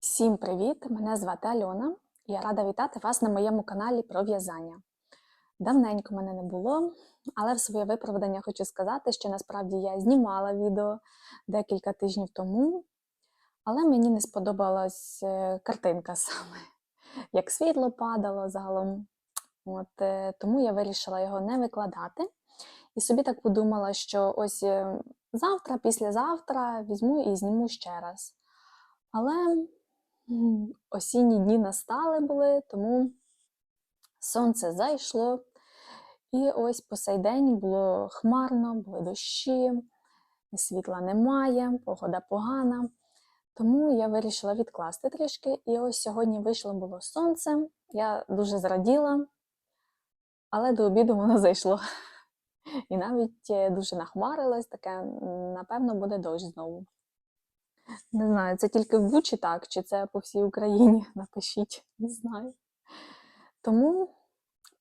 Всім привіт! Мене звати Альона. Я рада вітати вас на моєму каналі про в'язання. Давненько мене не було, але в своє виправдання хочу сказати, що насправді я знімала відео декілька тижнів тому, але мені не сподобалась е, картинка саме, як світло падало загалом. От, е, тому я вирішила його не викладати. І собі так подумала, що ось е, завтра, післязавтра візьму і зніму ще раз. Але Осінні дні настали були, тому сонце зайшло. І ось по сей день було хмарно, були дощі, світла немає, погода погана. Тому я вирішила відкласти трішки. І ось сьогодні вийшло було сонце. Я дуже зраділа, але до обіду воно зайшло. І навіть е, дуже нахмарилось, таке, напевно, буде дощ знову. Не знаю, це тільки в Бучі так, чи це по всій Україні. Напишіть, не знаю. Тому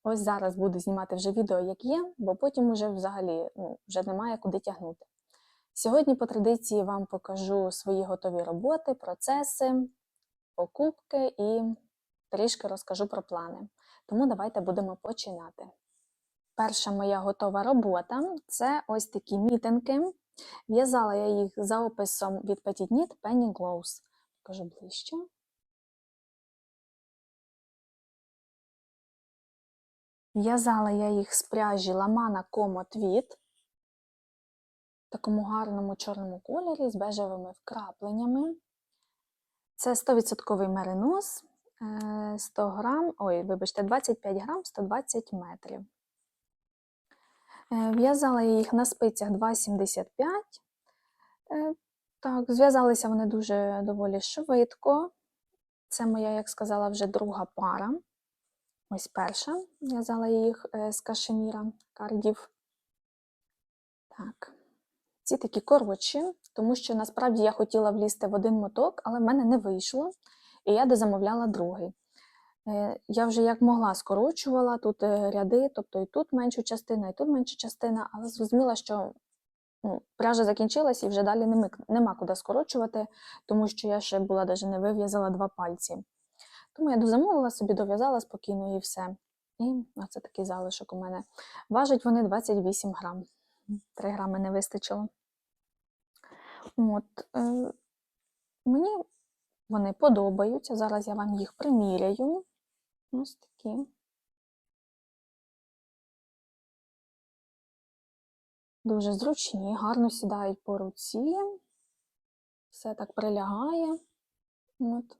ось зараз буду знімати вже відео, як є, бо потім вже взагалі ну, вже немає куди тягнути. Сьогодні по традиції вам покажу свої готові роботи, процеси, покупки і трішки розкажу про плани. Тому давайте будемо починати. Перша моя готова робота це ось такі мітинки. В'язала я їх за описом від Petit Penny Glows. Покажу ближче. В'язала я їх з пряжі Ламана Como Tweed в такому гарному чорному кольорі з бежевими вкрапленнями. Це 100% меринос, е, 100 грам, ой, вибачте, 25 грам, 120 метрів. Е, В'язала я їх на спицях 2,75. Е, Так, зв'язалися вони дуже доволі швидко. Це моя, як сказала, вже друга пара. Ось перша. В'язала їх е, з кашеміра кардів. Так. Ці такі коротші, тому що насправді я хотіла влізти в один моток, але в мене не вийшло, і я дозамовляла другий. Е, Я вже як могла скорочувала тут е, ряди, тобто і тут меншу частину, і тут менша частина, але зрозуміла, що ну, пряжа закінчилась і вже далі нема, нема куди скорочувати, тому що я ще була навіть не вив'язала два пальці. Тому я дозамовила собі, дов'язала спокійно і все. І оце такий залишок у мене. Важать вони 28 грам. 3 грами не вистачило. От, е, мені вони подобаються. Зараз я вам їх приміряю. Ось такі. Дуже зручні, гарно сідають по руці. Все так прилягає. От.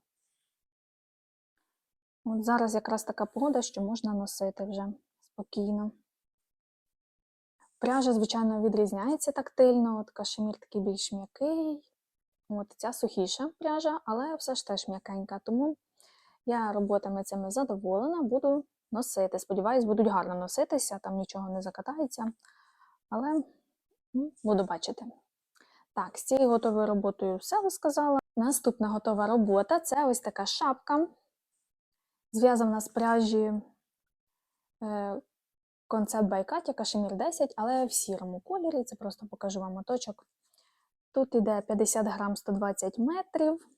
От зараз якраз така погода, що можна носити вже спокійно. Пряжа, звичайно, відрізняється тактильно, от кашемір такий більш м'який. От ця сухіша пряжа, але все ж теж м'якенька. Тому я роботами цими задоволена, буду носити. Сподіваюсь, будуть гарно носитися, там нічого не закатається. Але ну, буду бачити. Так, з цією готовою роботою все розказала. Наступна готова робота це ось така шапка. Зв'язана з пряжі е, концепт Байкатя Кашемір 10, але в сірому кольорі. Це просто покажу вам моточок. Тут іде 50 грам 120 метрів,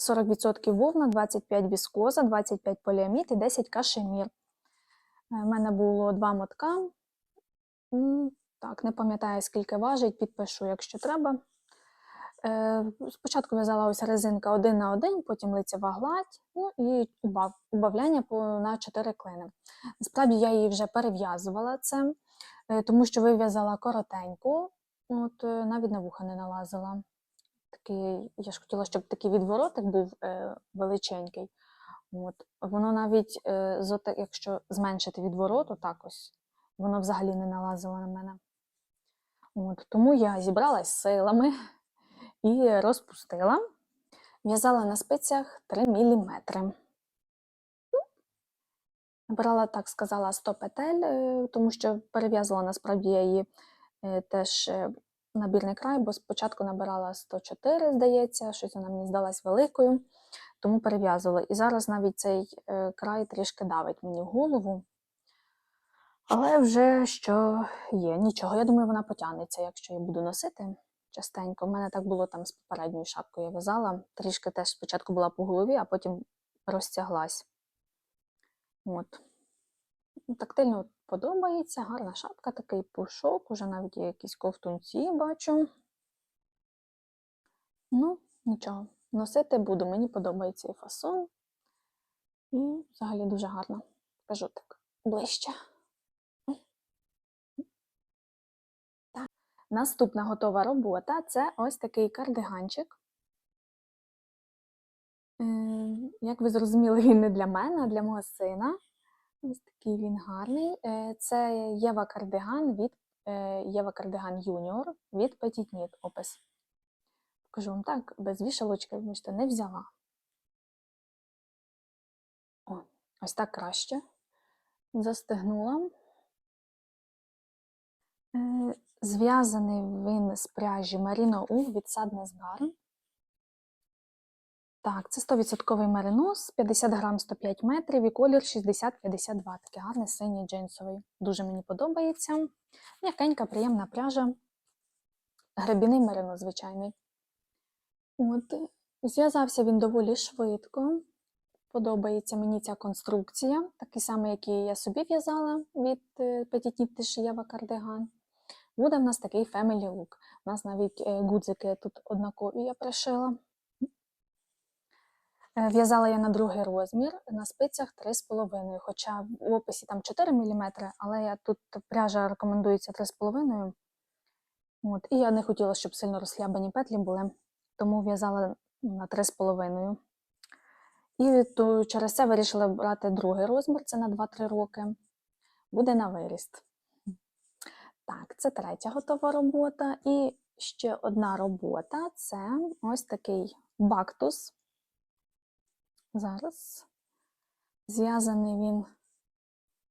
40% вовна, 25 віскоза, 25 поліамід і 10 кашемір. У мене було два мотка. Так, не пам'ятаю, скільки важить, підпишу, якщо треба. Е, Спочатку в'язала ось резинка один на один, потім лицева гладь, ну і убав, убавляння на 4 клини. Насправді я її вже перев'язувала це, е, тому що вив'язала коротеньку, от е, навіть на вуха не налазила. Такий, я ж хотіла, щоб такий відворотик був е, величенький. От. Воно навіть, е, якщо зменшити відворот, отак ось, воно взагалі не налазило на мене. От. Тому я зібралась силами і розпустила. В'язала на спицях 3 мм. Набирала, так сказала, 100 петель, е, тому що перев'язувала насправді я її е, теж е, набірний край, бо спочатку набирала 104, здається, щось вона мені здалась великою, тому перев'язувала. І зараз навіть цей е, край трішки давить мені в голову. Але вже що є, нічого. Я думаю, вона потягнеться, якщо я буду носити. частенько. У мене так було там з попередньою шапкою я в'язала. Трішки теж спочатку була по голові, а потім розтяглась. От. Ну, Тактильно подобається, гарна шапка, такий пушок, уже навіть є якісь ковтунці бачу. Ну, нічого, носити буду, мені подобається і фасон. І взагалі дуже гарно. Кажу так ближче. Так. Наступна готова робота це ось такий кардиганчик. Е, Як ви зрозуміли, він не для мене, а для мого сина. Ось такий він гарний. Е, Це Єва Кардиган від е, Єва Кардиган Юніор від Petit Knit опис. Покажу вам так, без вішалочки, бачите, не взяла. О, ось так краще. Застегнула. Е, Зв'язаний він з пряжі Merino Wool від Sadness Garn. Так, це 100% меринос, 50 грам 105 метрів і колір 60-52. Такий гарний синій джинсовий. Дуже мені подобається. М'якенька, приємна пряжа. Гребіний меринос, звичайний. От, зв'язався він доволі швидко. Подобається мені ця конструкція, такий самий, який я собі в'язала від е, Petit Тишиєва кардиган. Буде в нас такий family look. У нас навіть е, гудзики тут однакові я пришила. Е, В'язала я на другий розмір, на спицях 3,5, хоча в описі там 4 мм, але я тут пряжа рекомендується 3,5. От, і я не хотіла, щоб сильно розхлябані петлі були, тому в'язала на 3,5. І то через це вирішила брати другий розмір, це на 2-3 роки. Буде на виріст. Так, це третя готова робота. І ще одна робота це ось такий бактус. Зараз зв'язаний він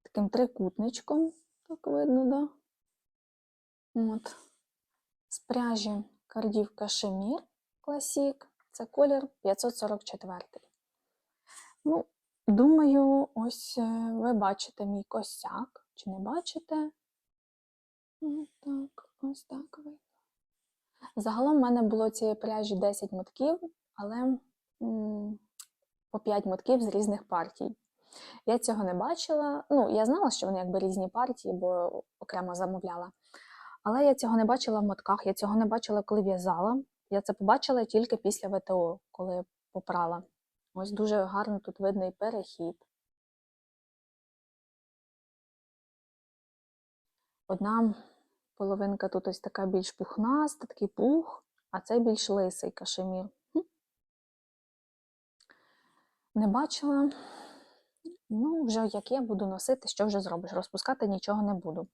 таким трикутничком, так видно, да? От. З пряжі кардів Кашемір Класік. Це колір 544. Ну, думаю, ось е, ви бачите мій косяк. Чи не бачите? Ось так, ось так видно. Загалом в мене було цієї пряжі 10 мотків, але по 5 мотків з різних партій. Я цього не бачила. Ну, я знала, що вони якби різні партії, бо окремо замовляла. Але я цього не бачила в мотках, я цього не бачила, коли в'язала. Я це побачила тільки після ВТО, коли попрала. Ось дуже гарно тут видний перехід. Одна половинка тут ось така більш пухнаста, такий пух, а це більш лисий кашемір. Не бачила. Ну, вже як є, буду носити, що вже зробиш. Розпускати нічого не буду.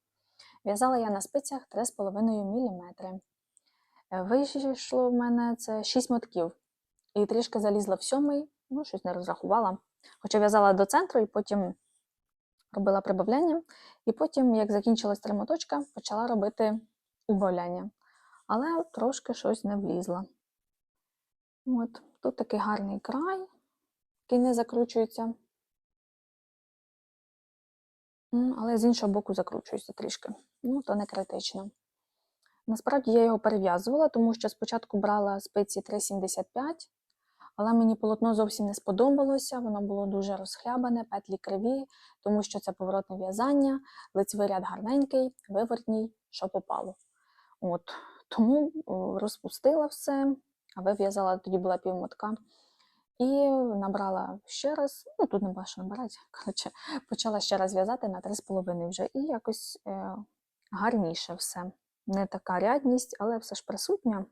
В'язала я на спицях 3,5 мм. Вийшло в мене це 6 мотків. І трішки залізла в сьомий, ну, щось не розрахувала. Хоча в'язала до центру і потім робила прибавляння. І потім, як закінчилась три моточка, почала робити убавляння. Але трошки щось не влізла. От, тут такий гарний край, який не закручується. Але з іншого боку закручується трішки. Ну, то не критично. Насправді я його перев'язувала, тому що спочатку брала спиці 3,75, але мені полотно зовсім не сподобалося, воно було дуже розхлябане, петлі криві, тому що це поворотне в'язання, лицевий ряд гарненький, вивертній, що попало. От. Тому розпустила все, а вив'язала, тоді була півмотка. І набрала ще раз, ну тут не бачу набирати, коротше, почала ще раз в'язати на 3,5 вже, і якось е, гарніше все. Не така рядність, але все ж присутня,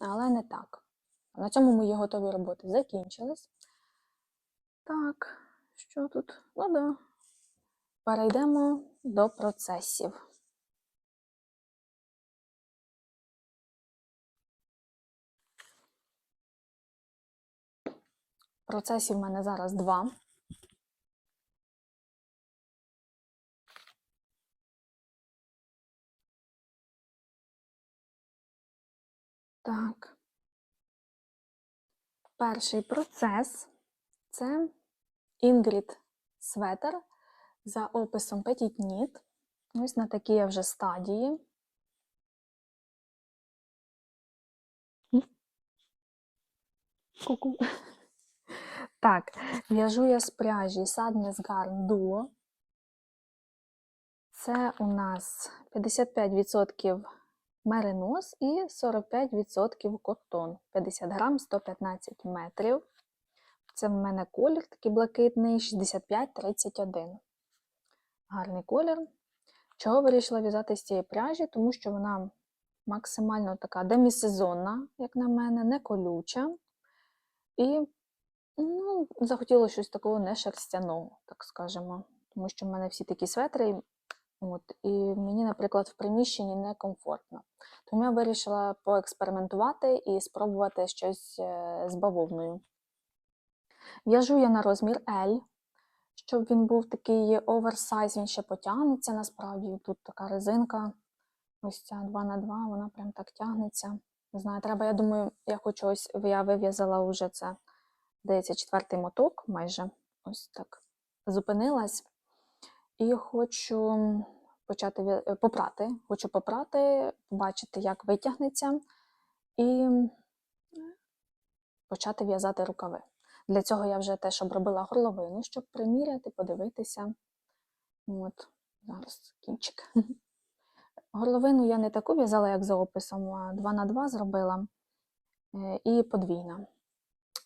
але не так. На цьому мої готові роботи закінчились. Так, що тут? Ну да. Перейдемо до процесів. Процесів в мене зараз два. Так. Перший процес це Інгрід Светер за описом Petit Knit. Ось на такій я вже стадії. Ку-ку. Так, в'яжу я з пряжі Sadness Garn Duo. Це у нас 55% меринос і 45% котон. 50 грам, 115 метрів. Це в мене колір такий блакитний 65-31. Гарний колір. Чого вирішила в'язати з цієї пряжі? Тому що вона максимально така демісезонна, як на мене, не колюча. І ну, захотілося щось такого не шерстяного, так скажемо. Тому що в мене всі такі светри, от, і мені, наприклад, в приміщенні некомфортно. Тому я вирішила поекспериментувати і спробувати щось е, з бавовною. В'яжу я на розмір L, щоб він був такий оверсайз, він ще потягнеться насправді. Тут така резинка, ось ця 2 на 2 вона прям так тягнеться. Не знаю, треба, я думаю, я хочу ось я вив'язала вже це, здається, четвертий моток майже ось так. Зупинилась. І хочу почати е, попрати. Хочу попрати, побачити, як витягнеться, і почати в'язати рукави. Для цього я вже теж обробила горловину, щоб приміряти, подивитися. От, зараз кінчик. Горловину я не таку в'язала, як за описом, а 2 на 2 зробила е, і подвійна.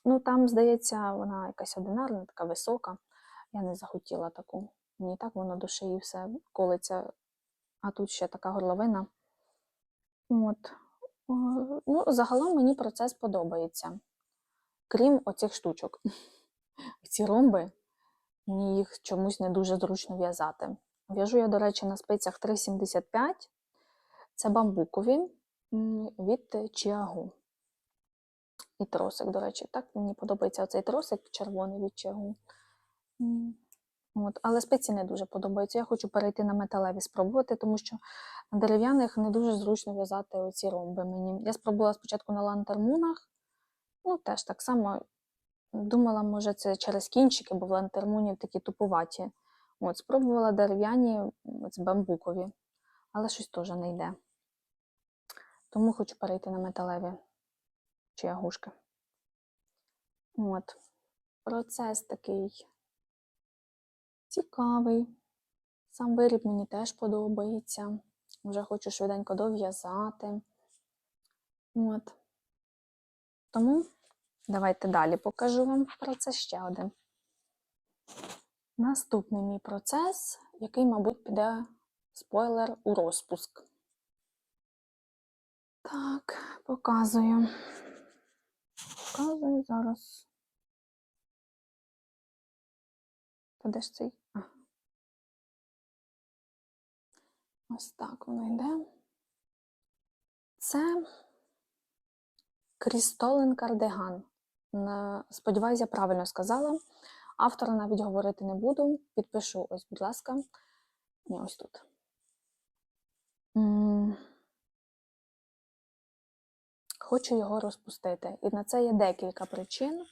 Ну, там, здається, вона якась одинарна, така висока. Я не захотіла таку. Мені так воно до шиї все колиться, а тут ще така горловина. От. Ну, загалом мені процес подобається. Крім оцих штучок. Ці ромби, мені їх чомусь не дуже зручно в'язати. В'яжу я, до речі, на спицях 3,75. Це бамбукові від Чіагу. І тросик, до речі, так мені подобається оцей тросик червоний від Чіагу. От, але спиці не дуже подобаються. Я хочу перейти на металеві спробувати, тому що на дерев'яних не дуже зручно в'язати оці ромби мені. Я спробувала спочатку на лантермунах, ну теж так само думала, може, це через кінчики, бо в лантермунів такі тупуваті. От, спробувала дерев'яні бамбукові, але щось теж не йде. Тому хочу перейти на металеві чи ягушки. От. Процес такий цікавий. Сам виріб мені теж подобається. Вже хочу швиденько дов'язати. От. Тому давайте далі покажу вам процес ще один. Наступний мій процес, який, мабуть, піде спойлер у розпуск. Так, показую. Показую зараз. Та де ж цей? А. Ось так воно йде. Це Крістолен кардиган. На- Сподіваюсь, я правильно сказала. Автора навіть говорити не буду. Підпишу, ось, будь ласка. Ні, ось тут. Хочу його розпустити. І на це є декілька причин.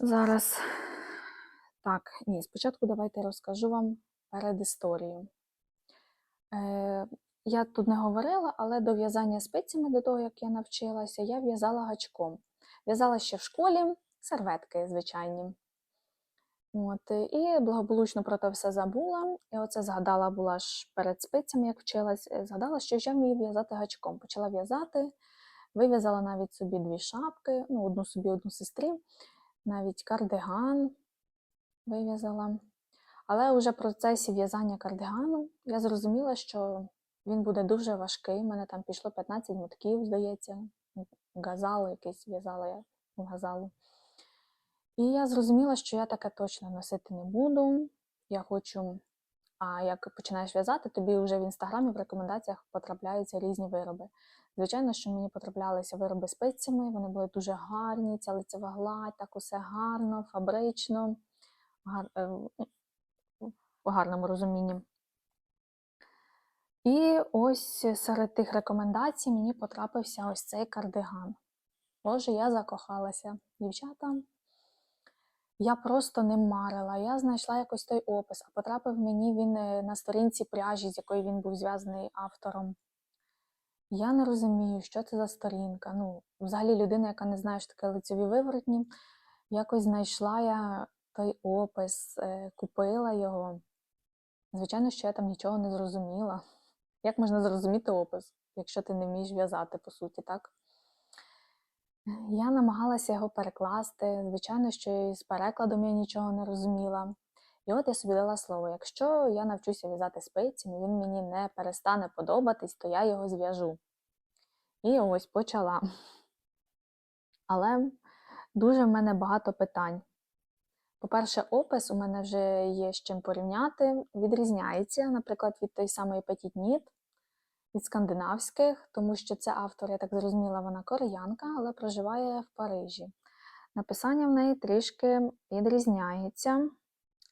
Зараз. Так, ні, спочатку давайте розкажу вам передісторію. Е, я тут не говорила, але до в'язання спицями, до того, як я навчилася, я в'язала гачком. В'язала ще в школі серветки звичайні. От, і благополучно про те все забула. І оце згадала була ж перед спицями, як вчилась, е, згадала, що я вмію в'язати гачком. Почала в'язати, вив'язала навіть собі дві шапки, ну, одну собі, одну сестрі, навіть кардиган вив'язала. Але вже в процесі в'язання кардигану я зрозуміла, що він буде дуже важкий. У мене там пішло 15 мотків, здається. Газалу якийсь в'язала я газалу. І я зрозуміла, що я таке точно носити не буду. Я хочу. А як починаєш в'язати, тобі вже в інстаграмі в рекомендаціях потрапляються різні вироби. Звичайно, що мені потраплялися вироби спицями, вони були дуже гарні, ця лицева гладь, так усе гарно, фабрично, гар, е, в гарному розумінні. І ось серед тих рекомендацій мені потрапився ось цей кардиган. Боже, я закохалася. Дівчата, я просто не марила. Я знайшла якось той опис, а потрапив мені він е, на сторінці пряжі, з якої він був зв'язаний автором. Я не розумію, що це за сторінка. Ну, взагалі людина, яка не знає, що таке лицеві виворотні, якось знайшла я той опис, е, купила його. Звичайно, що я там нічого не зрозуміла. Як можна зрозуміти опис, якщо ти не вмієш в'язати, по суті, так? Я намагалася його перекласти. Звичайно, що і з перекладом я нічого не розуміла. І от я собі дала слово: якщо я навчуся в'язати спицями, він мені не перестане подобатись, то я його зв'яжу. І ось почала. Але дуже в мене багато питань. По-перше, опис у мене вже є з чим порівняти, відрізняється, наприклад, від той самої Petit Knit, від скандинавських, тому що це автор, я так зрозуміла, вона кореянка, але проживає в Парижі. Написання в неї трішки відрізняється.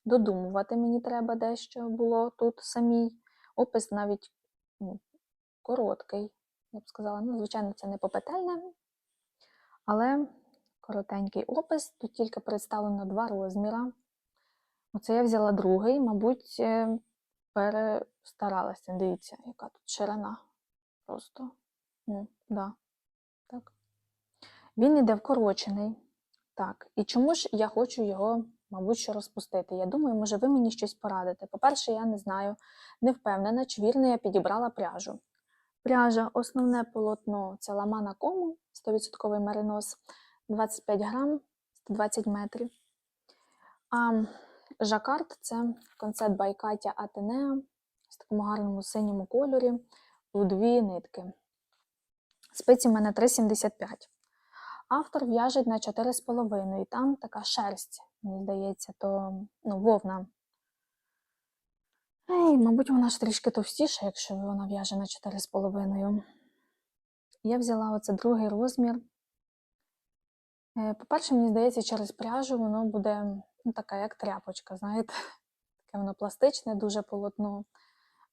Додумувати мені треба дещо було тут самій. Опис навіть ну, короткий, я б сказала. Ну, звичайно, це не попетельне, але коротенький опис. Тут тільки представлено два розміри. Оце я взяла другий, мабуть, е, перестаралася. Дивіться, яка тут ширина. Просто. Ну, да. так. Він іде вкорочений. Так, і чому ж я хочу його, мабуть, що розпустити? Я думаю, може, ви мені щось порадите. По-перше, я не знаю, не впевнена, чи вірно я підібрала пряжу. Пряжа, основне полотно це ламана кому, 100% меринос, 25 грам, 120 метрів. А жакард це концепт Байкатя Атенеа в такому гарному синьому кольорі у дві нитки. Спиці в мене 3,75. Автор в'яжеть на 4,5, і там така шерсть, мені здається, то ну, вовна. Ей, мабуть, вона ж трішки товстіша, якщо вона в'яже на 4,5. Я взяла оце другий розмір. Е, По-перше, мені здається, через пряжу воно буде ну, така, як тряпочка, знаєте, таке воно пластичне, дуже полотно.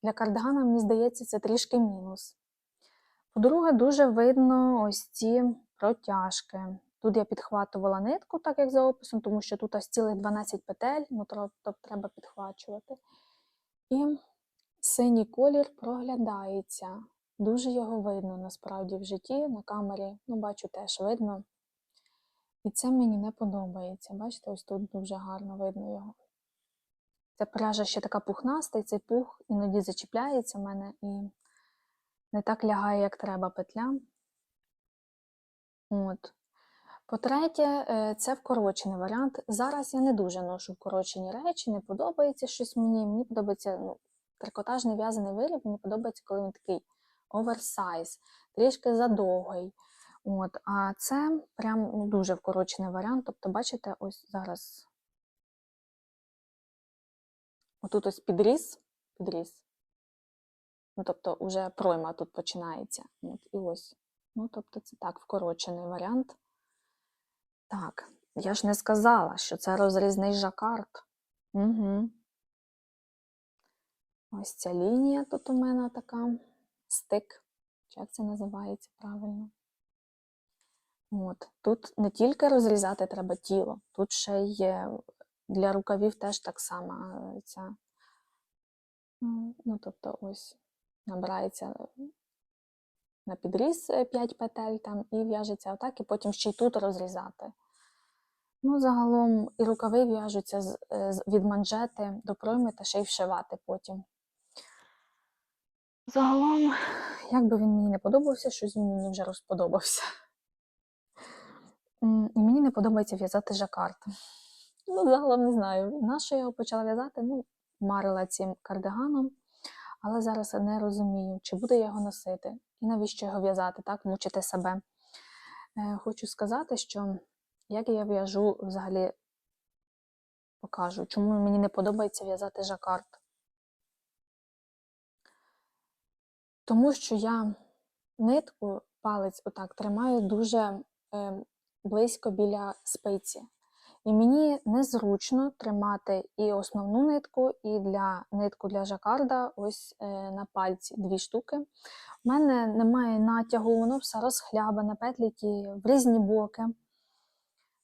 Для кардигана, мені здається, це трішки мінус. По-друге, дуже видно ось ці протяжки. Тут я підхватувала нитку, так як за описом, тому що тут ось цілих 12 петель, ну, тобто треба підхвачувати. І синій колір проглядається. Дуже його видно насправді в житті, на камері, ну, бачу, теж видно. І це мені не подобається. Бачите, ось тут дуже гарно видно його. Ця пряжа ще така пухнаста, і цей пух іноді зачіпляється в мене і не так лягає, як треба петля. От. По-третє, е, це вкорочений варіант. Зараз я не дуже ношу вкорочені речі, не подобається щось мені. Мені подобається ну, трикотажний в'язаний виріб, мені подобається, коли він такий оверсайз, трішки задовгий. От, А це прям ну, дуже вкорочений варіант. Тобто, бачите, ось зараз. Отут ось підріз, підріз. Ну, тобто, вже пройма тут починається. От, І ось. Ну, тобто, це так, вкорочений варіант. Так, я ж не сказала, що це розрізний жакард. Угу. Ось ця лінія тут у мене така стик. Як це називається правильно? От. Тут не тільки розрізати треба тіло, тут ще є для рукавів теж так само е, ця. Ну, тобто, ось набирається на підріз 5 петель там і в'яжеться отак, і потім ще й тут розрізати. Ну, загалом і рукави в'яжуться е, від манжети до пройми та ще й вшивати потім. Загалом, як би він мені не подобався, щось він мені вже розподобався. І мені не подобається в'язати жакард. Ну, загалом не знаю. На що я його почала в'язати? Ну, марила цим кардиганом, але зараз я не розумію, чи буду я його носити і навіщо його в'язати, так, мучити себе. Е, Хочу сказати, що як я в'яжу взагалі покажу, чому мені не подобається в'язати жакард. Тому що я нитку, палець отак тримаю дуже е, близько біля спиці. І мені незручно тримати і основну нитку, і для нитку для жакарда ось е, на пальці дві штуки. У мене немає натягу, воно все розхлябане, петлі в різні боки.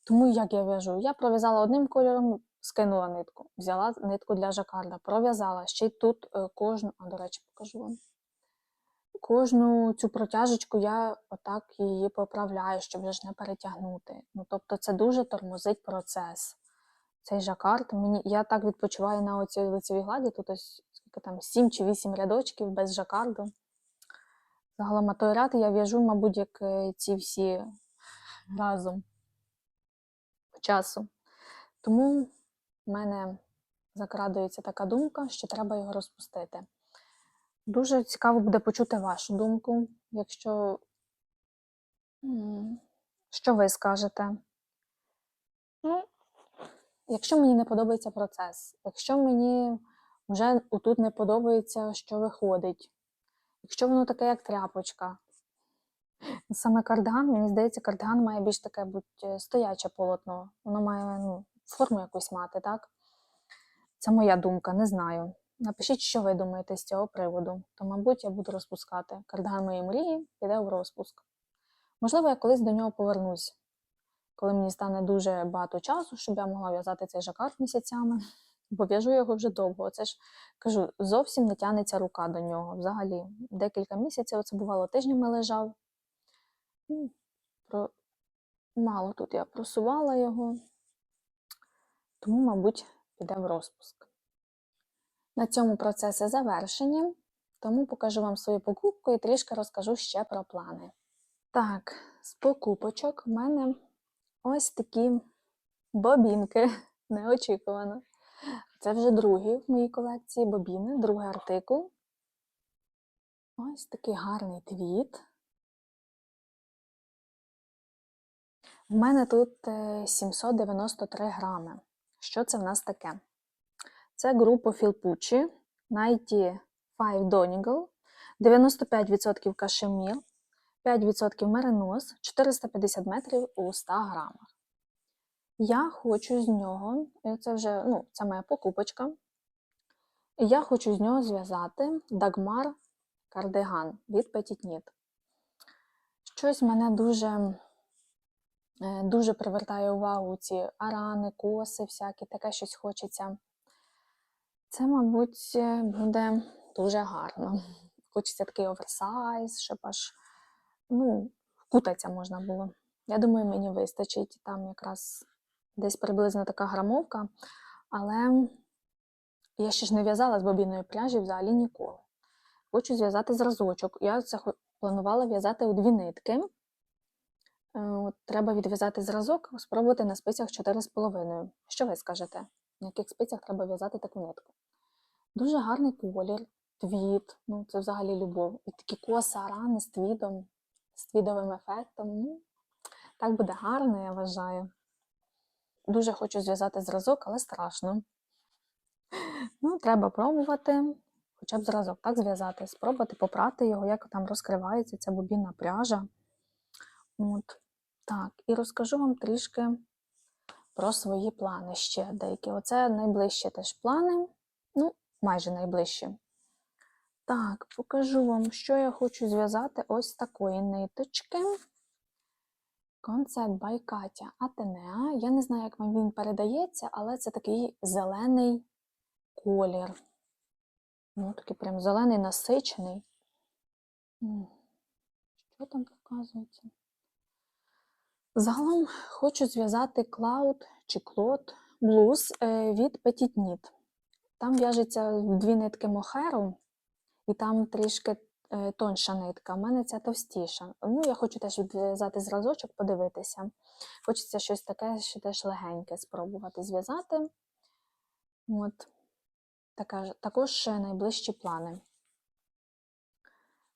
Тому як я в'яжу? Я пров'язала одним кольором, скинула нитку, взяла нитку для жакарда, пров'язала ще й тут е, кожну, а до речі, покажу вам. Кожну цю протяжечку я отак її поправляю, щоб вже ж не перетягнути. Ну, тобто це дуже тормозить процес. Цей жакард. Мені, я так відпочиваю на оцій лицевій гладі, тут ось скільки там 7 чи 8 рядочків без жакарду. Загалом ряд я в'яжу, мабуть, як е, ці всі разом по часу. Тому в мене закрадується така думка, що треба його розпустити. Дуже цікаво буде почути вашу думку, якщо що ви скажете. Ну, якщо мені не подобається процес, якщо мені вже отут не подобається, що виходить, якщо воно таке, як тряпочка. Саме кардиган, мені здається, кардиган має більш таке бути стояче полотно. Воно має ну, форму якусь мати, так? Це моя думка, не знаю. Напишіть, що ви думаєте з цього приводу, то, мабуть, я буду розпускати. Кардиган моєї мрії піде в розпуск. Можливо, я колись до нього повернусь, коли мені стане дуже багато часу, щоб я могла в'язати цей жакард місяцями, бо в'яжу його вже довго. Це ж кажу, зовсім не тянеться рука до нього. Взагалі, декілька місяців це бувало тижнями лежав. Ну, Про... Мало тут я просувала його, тому, мабуть, піде в розпуск. На цьому процеси завершені, тому покажу вам свою покупку і трішки розкажу ще про плани. Так, з покупочок в мене ось такі бобінки, неочікувано. Це вже другі в моїй колекції бобіни, другий артикул. Ось такий гарний твіт. В мене тут е, 793 грами. Що це в нас таке? Це група Філпучі, 95 Donegal, 95% кашемір, 5% меринос, 450 метрів у 100 грамах. Я хочу з нього, і це вже ну, це моя покупочка. Я хочу з нього зв'язати Dagmar кардиган від Knit. Щось мене дуже Е, Дуже привертає увагу ці арани, коси, всякі, таке щось хочеться. Це, мабуть, буде дуже гарно. Хочеться такий оверсайз, щоб аж ну, вкутатися можна було. Я думаю, мені вистачить там якраз десь приблизно така грамовка, але я ще ж не в'язала з бобінної пряжі взагалі ніколи. Хочу зв'язати зразочок. Я це планувала в'язати у дві нитки. Е, треба відв'язати зразок, спробувати на спицях 4,5. Що ви скажете? На яких спицях треба в'язати таку нитку? Дуже гарний колір, твіт, ну це взагалі любов. І такі коси арани з твідом, з твідовим ефектом. Ну, так буде гарно, я вважаю. Дуже хочу зв'язати зразок, але страшно. Ну, треба пробувати, хоча б зразок так зв'язати, спробувати попрати його, як там розкривається ця бобінна пряжа. От. Так, і розкажу вам трішки про свої плани ще деякі. Оце найближчі теж плани, ну, майже найближчі. Так, покажу вам, що я хочу зв'язати ось такої ниточки. Концепт Байкатя Атенеа. Я не знаю, як вам він передається, але це такий зелений колір. Ну, такий прям зелений насичений. Що там показується? Загалом хочу зв'язати Cloud чи Cloud блуз е, від Petit Knit. Там в'яжеться дві нитки мохеру, і там трішки е, тонша нитка. У мене ця товстіша. Ну, я хочу теж відв'язати зразочок, подивитися. Хочеться щось таке, що теж легеньке спробувати зв'язати. От. Також найближчі плани.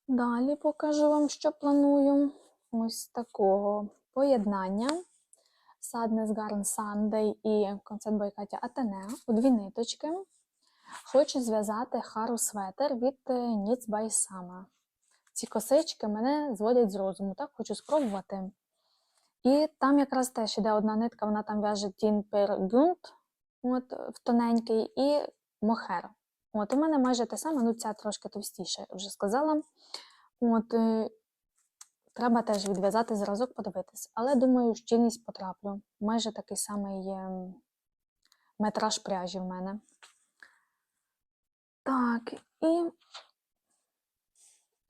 Далі покажу вам, що планую. Ось такого поєднання Sadness Garn Sunday і концерт Байкатя Атенеа у дві ниточки. Хочу зв'язати хару светер від Knits by Sama. Ці косички мене зводять з розуму, так хочу спробувати. І там якраз теж іде одна нитка, вона там в'яже Тін Per в тоненький, і мохер. От, у мене майже те саме, ну ця трошки товстіша, я вже сказала. От, е, треба теж відв'язати зразок, подивитись. Але думаю, щільність потраплю. Майже такий самий є метраж пряжі в мене. Так, і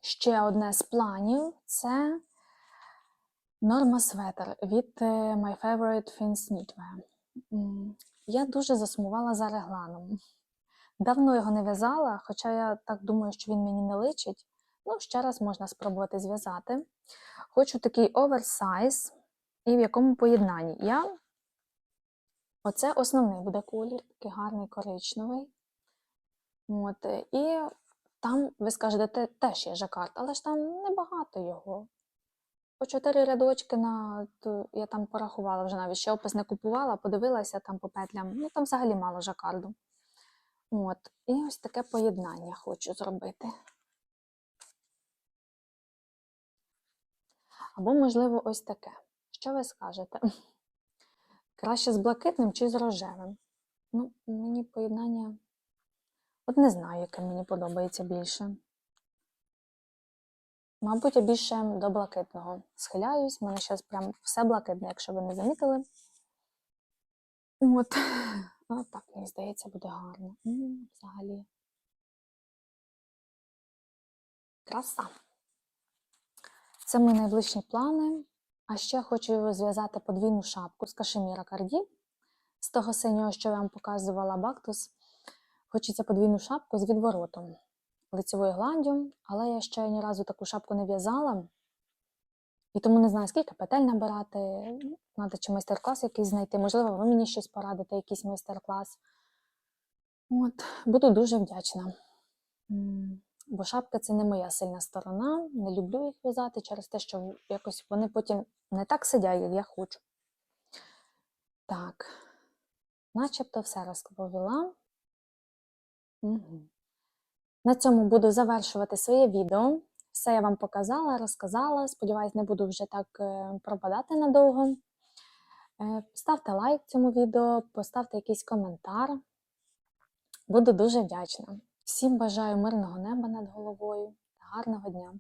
ще одне з планів це Норма Светер від е, My Favorite Fins Knitwear. Я дуже засумувала за регланом. Давно його не в'язала, хоча я так думаю, що він мені не личить. Ну, ще раз можна спробувати зв'язати. Хочу такий оверсайз, і в якому поєднанні. Я... Оце основний буде колір, такий гарний коричневий. От, е, і там, ви скажете, теж є жакард, але ж там небагато його. По чотири рядочки на ту- я там порахувала вже навіть ще опис не купувала, подивилася там по петлям. Ну там взагалі мало жакарду. От, і ось таке поєднання хочу зробити. Або, можливо, ось таке. Що ви скажете? Краще з блакитним чи з рожевим? Ну, мені поєднання. От не знаю, яке мені подобається більше. Мабуть, я більше до блакитного схиляюсь. У мене зараз прям все блакитне, якщо ви не замітили. От. А так, мені здається, буде гарно. М, Взагалі. Краса. Це мої найближчі плани. А ще хочу зв'язати подвійну шапку з кашеміра карді. З того синього, що я вам показувала бактус. Хочеться подвійну шапку з відворотом лицевою гладдю, але я ще ні разу таку шапку не в'язала. І тому не знаю, скільки петель набирати. Треба чи майстер-клас якийсь знайти. Можливо, ви мені щось порадите, якийсь майстер-клас. От, буду дуже вдячна. Бо шапка це не моя сильна сторона. Не люблю їх в'язати через те, що якось вони потім не так сидять, як я хочу. Так, начебто все розповіла. Угу. На цьому буду завершувати своє відео. Все я вам показала, розказала. Сподіваюсь, не буду вже так е, пропадати надовго. Е, Ставте лайк цьому відео, поставте якийсь коментар. Буду дуже вдячна. Всім бажаю мирного неба над головою та гарного дня!